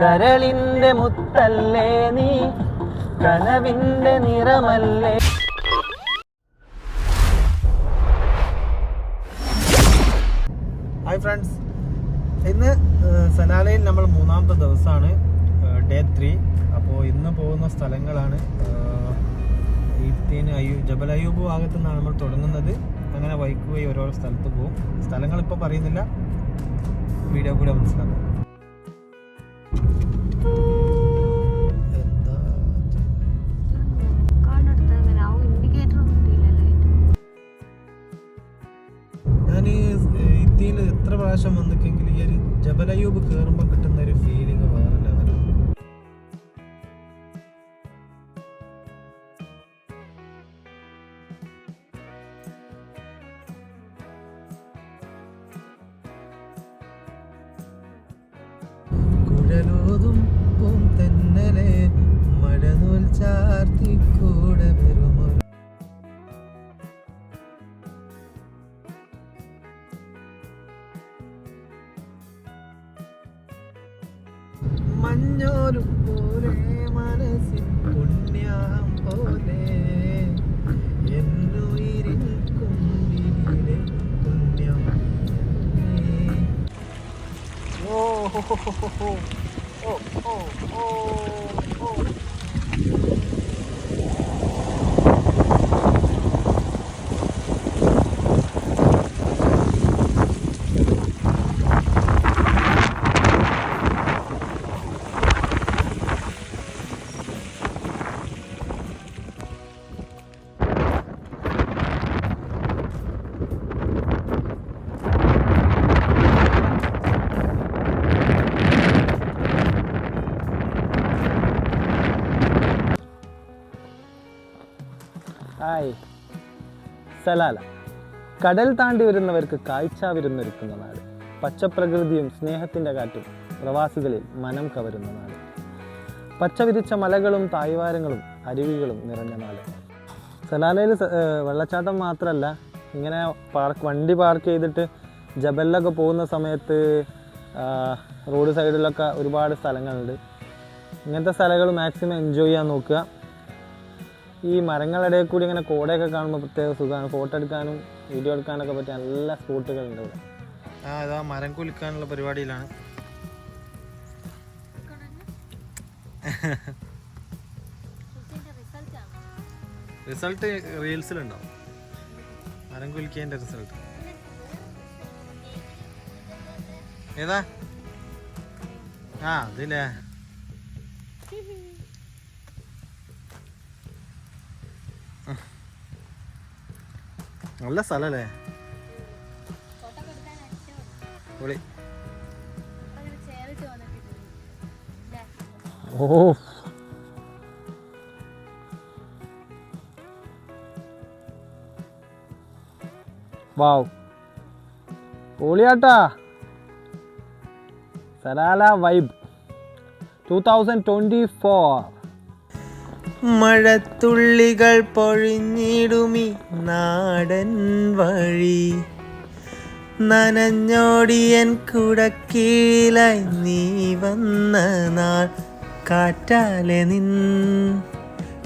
കരളിന്റെ മുത്തല്ലേ നീ? കനവിന്റെ നിറമല്ലേ? Hi friends ഇന്ന് സനാലയിൽ നമ്മൾ മൂന്നാമത്തെ ദിവസമാണ്. ഡേ ത്രീ അപ്പോൾ ഇന്ന് പോകുന്ന സ്ഥലങ്ങളാണ് ഈത്തേന് അയ്യൂ ജബൽ അയ്യൂബ് ഭാഗത്തു നിന്നാണ് നമ്മൾ തുടങ്ങുന്നത്. അങ്ങനെ വൈക്ക് ഓരോരോ ഓരോ സ്ഥലത്ത് പോകും. സ്ഥലങ്ങൾ ഇപ്പോൾ പറയുന്നില്ല. വീഡിയോ കൂടെ മനസ്സിലാക്കും. കുഴലോതും പൂം തെന്നലെ മഴ നൂൽ ചാർത്തിക്കൂടെ വരുമോ മഞ്ഞോലും പോലെ മനസ്സിൽ പുണ്യം പോലെ എന്നുയിരിൽ കുമ്പിലെ പുണ്യം. ഓ ഹോ ഹോ ഹോ ഹോ ഹോ. ഓ ഓ ഹായ്. സലാല. കടൽ താണ്ടി വരുന്നവർക്ക് കാഴ്ച വിരുന്നൊരുക്കുന്ന നാട്. പച്ചപ്രകൃതിയും സ്നേഹത്തിന്റെ കാറ്റും പ്രവാസികളിൽ മനം കവരുന്ന നാട്. പച്ച വിരിച്ച മലകളും തായ്വാരങ്ങളും അരുവികളും നിറഞ്ഞ നാട്. സലാലയിൽ വെള്ളച്ചാട്ടം മാത്രമല്ല ഇങ്ങനെ പാർക്ക് വണ്ടി പാർക്ക് ചെയ്തിട്ട് ജബലിലൊക്കെ പോകുന്ന സമയത്ത് റോഡ് സൈഡിലൊക്കെ ഒരുപാട് സ്ഥലങ്ങളുണ്ട്. ഇങ്ങനത്തെ സ്ഥലങ്ങൾ മാക്സിമം എൻജോയ് ചെയ്യാൻ നോക്കുക. ഈ മരങ്ങളിടയിൽ കൂടി ഇങ്ങനെ കോടയൊക്കെ കാണുമ്പോൾ പ്രത്യേക സുഖമാണ്. ഫോട്ടോ എടുക്കാനും വീഡിയോ എടുക്കാനൊക്കെ പറ്റിയ നല്ല സ്പോട്ടുകളുണ്ട് ഇവിടെ. ആ ഇതാ മരം കുലിക്കാനുള്ള പരിപാടിയിലാണ്. റിസൾട്ട് റീൽസിലുണ്ടാവും മരം കുലിക്കേന്റെ റിസൾട്ട് ഏതാ? ആ അതില്ലേ. നല്ല സ്ഥലല്ലേ? പൊളി ഓ. Wow. പൊളിയാട്ടാ. Salalah vibe. Two thousand twenty four മഴത്തുള്ളികൾ പൊഴിഞ്ഞിടുമി നാടൻ വഴി. നനഞ്ഞോടിയൻ കുടക്കീലായി നീ വന്ന നാൾ കാറ്റാലെ നിൻ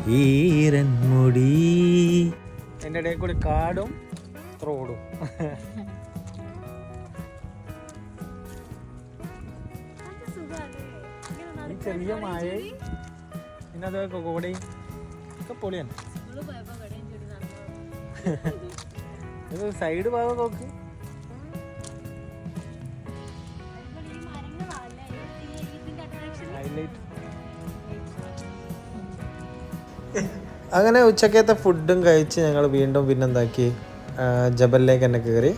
ഈരൻ മുടി. എന്റെ ഇടയിൽ കൂടി കാടും റോഡും. ചെറിയ മായ പിന്നെ അതൊക്കെ കോടയും ഒക്കെ പൊളിയാണ്. ഇത് സൈഡ് ഭാഗം നോക്ക്. ഹൈലൈറ്റ് അങ്ങനെ ഉച്ചക്കത്തെ ഫുഡും കഴിച്ച് ഞങ്ങൾ വീണ്ടും പിന്നെന്താക്കി? ജബലിലേക്ക് തന്നെ കയറി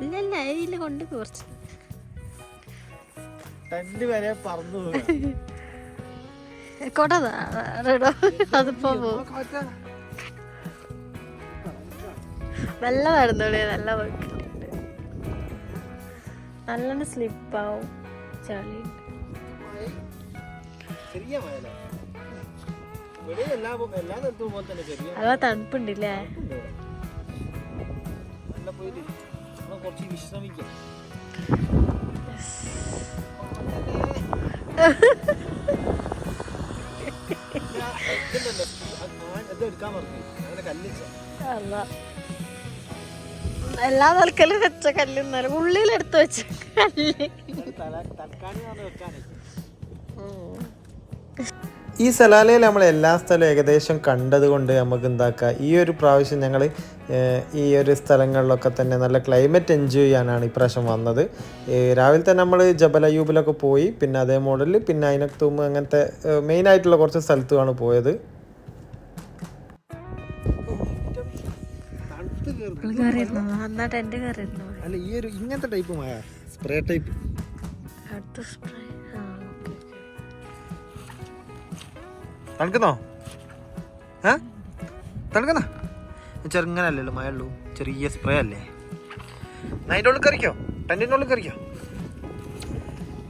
ഇല്ല ഇല്ല ഇതിൽ കൊണ്ട് കുറച്ച്. ടെന്റ് വരെ പറന്നു കൊടതാ അതിപ്പോ നല്ല നടന്നോളി നല്ല വെക്കുന്നുണ്ട് നല്ലോണം സ്ലിപ്പാവും ചളി. ചെറിയ മഴ കല്ലിച്ച വിശ്രമിക്കാം എല്ലാ തൽക്കലും വെച്ച കല്ല് ഇന്നലെ ഉള്ളിലെടുത്ത് വെച്ച കല്ല് തൽക്കാലം വെക്കാനേ. ഈ സലാലയിൽ നമ്മൾ എല്ലാ സ്ഥലവും ഏകദേശം കണ്ടതുകൊണ്ട് നമുക്ക് എന്താക്കുക ഈ ഒരു പ്രാവശ്യം ഞങ്ങൾ ഈ ഒരു സ്ഥലങ്ങളിലൊക്കെ തന്നെ നല്ല ക്ലൈമറ്റ് എൻജോയ് ചെയ്യാനാണ് ഇപ്രാവശ്യം വന്നത്. രാവിലെ തന്നെ നമ്മൾ ജബൽ അയ്യൂബിലൊക്കെ പോയി പിന്നെ അതേ മോഡലിൽ പിന്നെ അതിനകത്തും അങ്ങനത്തെ മെയിൻ ആയിട്ടുള്ള കുറച്ച് സ്ഥലത്തുമാണ് പോയത്. അല്ല ഈ ഒരു ഇങ്ങനത്തെ ടൈപ്പ് മഴ? സ്പ്രേ ടൈപ്പ് അടുത്ത സ്പ്രേ തണുക്കുന്നോ? ഏ? തണുക്കുന്ന? ചെറുങ്ങനല്ലല്ലോ മഴ ഉള്ളൂ ചെറിയ സ്പ്രേ അല്ലേ? അതിന്റെ ഉള്ളിൽ കറിക്കോ? ടെന്റിന്റെ ഉള്ളിൽ കറിക്കോ?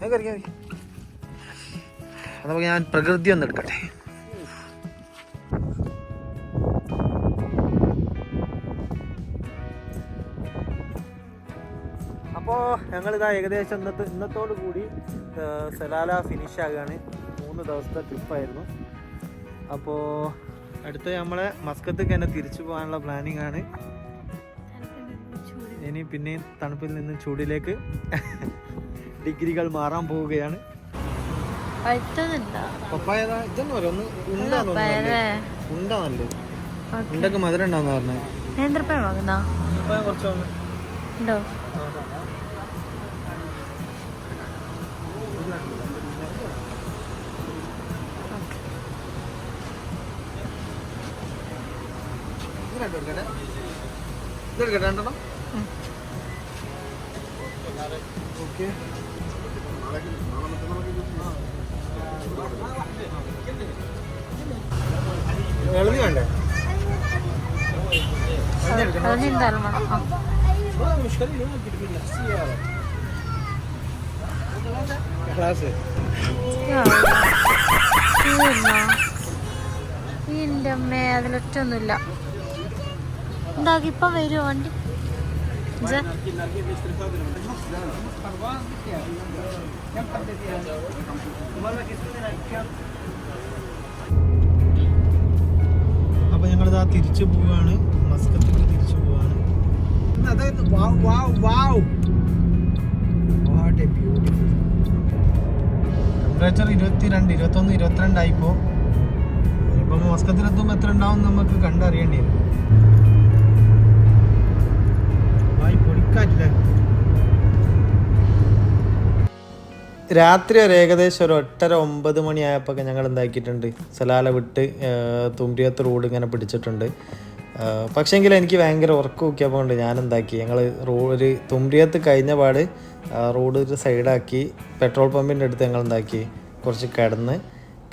ഞാൻ കറിക്കാം മതി നമുക്ക് ഞാൻ പ്രകൃതി ഒന്ന് എടുക്കട്ടെ. അപ്പോൾ ഞങ്ങളിതാ ഏകദേശം ഇന്നത്തെ ഇന്നത്തോടു കൂടി സലാല ഫിനിഷ് ആകുകയാണ് മൂന്ന് ദിവസത്തെ ട്രിപ്പായിരുന്നു അപ്പോൾ അടുത്ത നമ്മളെ മസ്കത്തേക്ക് തന്നെ തിരിച്ചു പോകാനുള്ള പ്ലാനിങ് ആണ്. ഇനി പിന്നെയും തണുപ്പിൽ നിന്ന് ചൂടിലേക്ക് ഡിഗ്രികൾ മാറാൻ പോവുകയാണ്. പപ്പായ ഇതെന്ന് പറയാം? ഒന്ന് ഉണ്ടാന്ന് പയറേ ഉണ്ടാന്നല്ലേ ഉണ്ടൊക്കെ മധുരം ഉണ്ടാന്ന് പറഞ്ഞത് നേന്ത്രപ്പഴം വാങ്ങുന്നോ? പപ്പായ ഇതെടുക്കട്ടെ രണ്ടെണ്ണം? ഓക്കെ. വേണ്ടേ. ക്ലാസ്. എന്റെ അമ്മേ അതിലൊറ്റൊന്നുമില്ല. എന്താക്കി ഇപ്പൊ വരുമോ വണ്ടി? അപ്പൊ ഞങ്ങളിതാ തിരിച്ചു പോവാണ്. മസ്കത്തേക്ക് തിരിച്ചു പോവാണ്. അതായത് wow wow wow. What a beautiful temperature ഇരുപത്തിരണ്ട് ഇരുപത്തൊന്ന് ഇരുപത്തിരണ്ടായിപ്പോ. ഇപ്പം മസ്കത്തിലെത്തുമ്പോൾ എത്ര ഉണ്ടാവും നമുക്ക് കണ്ടറിയേണ്ടി വരും. വായി പൊടിക്കാറ്റില്ല രാത്രി ഒരു ഏകദേശം ഒരു ഒട്ടര ഒമ്പത് മണിയായപ്പോൾ ഞങ്ങൾ എന്താക്കിയിട്ടുണ്ട്. സലാല വിട്ട് തുമ്പിയത്ത് റോഡ് ഇങ്ങനെ പിടിച്ചിട്ടുണ്ട്. പക്ഷേങ്കിൽ എനിക്ക് ഭയങ്കര ഉറക്കം നോക്കിയപ്പോൾ കൊണ്ട് ഞാൻ എന്താക്കി ഞങ്ങൾ റോഡ് ഒരു തുമ്പിയത്ത് കഴിഞ്ഞ പാട് റോഡ് ഒരു സൈഡാക്കി പെട്രോൾ പമ്പിന്റെ അടുത്ത് ഞങ്ങൾ എന്താക്കി കുറച്ച് കിടന്ന്.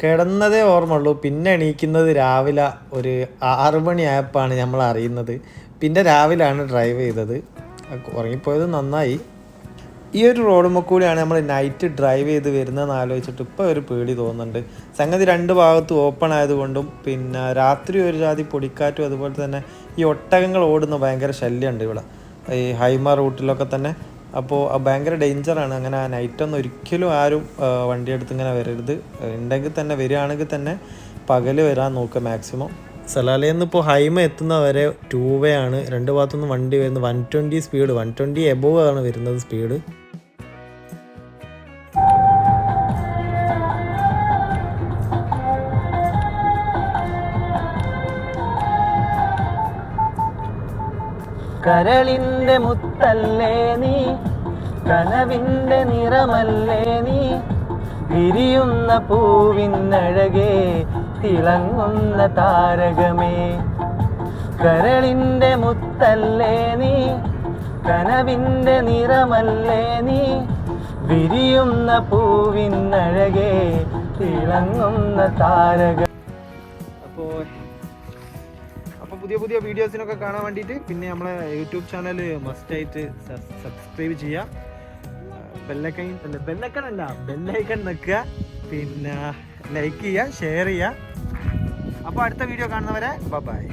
കിടന്നതേ ഓർമ്മ ഉള്ളൂ പിന്നെ എണീക്കുന്നത് രാവിലെ ഒരു ആറ് മണിയായപ്പോഴാണ് നമ്മൾ അറിയുന്നത് പിന്നെ രാവിലെയാണ് ഡ്രൈവ് ചെയ്തത്. ഉറങ്ങിപ്പോയത് നന്നായി. ഈ ഒരു റോഡുമ്മ കൂടിയാണ് നമ്മൾ നൈറ്റ് ഡ്രൈവ് ചെയ്ത് വരുന്നതെന്ന് ആലോചിച്ചിട്ട് ഇപ്പോൾ ഒരു പേടി തോന്നുന്നുണ്ട്. സംഗതി രണ്ട് ഭാഗത്തും ഓപ്പൺ ആയതുകൊണ്ടും പിന്നെ രാത്രി ഒരു ജാതി പൊടിക്കാറ്റും അതുപോലെ തന്നെ ഈ ഒട്ടകങ്ങൾ ഓടുന്ന ഭയങ്കര ശല്യമുണ്ട് ഇവിടെ. ഈ ഹൈമ റൂട്ടിലൊക്കെ തന്നെ. അപ്പോൾ ഭയങ്കര ഡേഞ്ചറാണ് അങ്ങനെ ആ നൈറ്റൊന്നും ഒരിക്കലും ആരും വണ്ടിയെടുത്ത് ഇങ്ങനെ വരരുത്. ഉണ്ടെങ്കിൽ തന്നെ വരികയാണെങ്കിൽ തന്നെ പകൽ വരാൻ നോക്കുക മാക്സിമം സലാലയിൽ നിന്ന് ഇപ്പോൾ ഹൈമ എത്തുന്ന വരെ ടൂ വേ ആണ്. രണ്ട് ഭാഗത്തുനിന്ന് വണ്ടി വരുന്നത് one twenty speed one twenty above ആണ് വരുന്നത് സ്പീഡ് കരളിന്റെ മുത്തല്ലേ നീ? കനവിന്റെ നിറമല്ലേ നീ? വിരിയുന്ന പൂവിന്നഴകേ തിളങ്ങുന്ന താരകമേ. കരളിന്റെ മുത്തല്ലേ നീ? കനവിന്റെ നിറമല്ലേ നീ? വിരിയുന്ന പൂവിന്നഴകേ തിളങ്ങുന്ന താരക അപ്പോൾ അപ്പോൾ പുതിയ പുതിയ വീഡിയോസിനൊക്കെ കാണാൻ വേണ്ടിയിട്ട് പിന്നെ നമ്മളെ യൂട്യൂബ് ചാനൽ മസ്റ്റായിട്ട് സബ്സ്ക്രൈബ് ചെയ്യാം ബെല്ലൈക്കൺ അല്ല ബെല്ലക്കൺ അല്ല ബെല്ലൈക്കൺ നിൽക്കുക. പിന്നെ ലൈക്ക് ചെയ്യുക ഷെയർ ചെയ്യുക. അപ്പോൾ അടുത്ത വീഡിയോ കാണുന്നവരെ ബൈ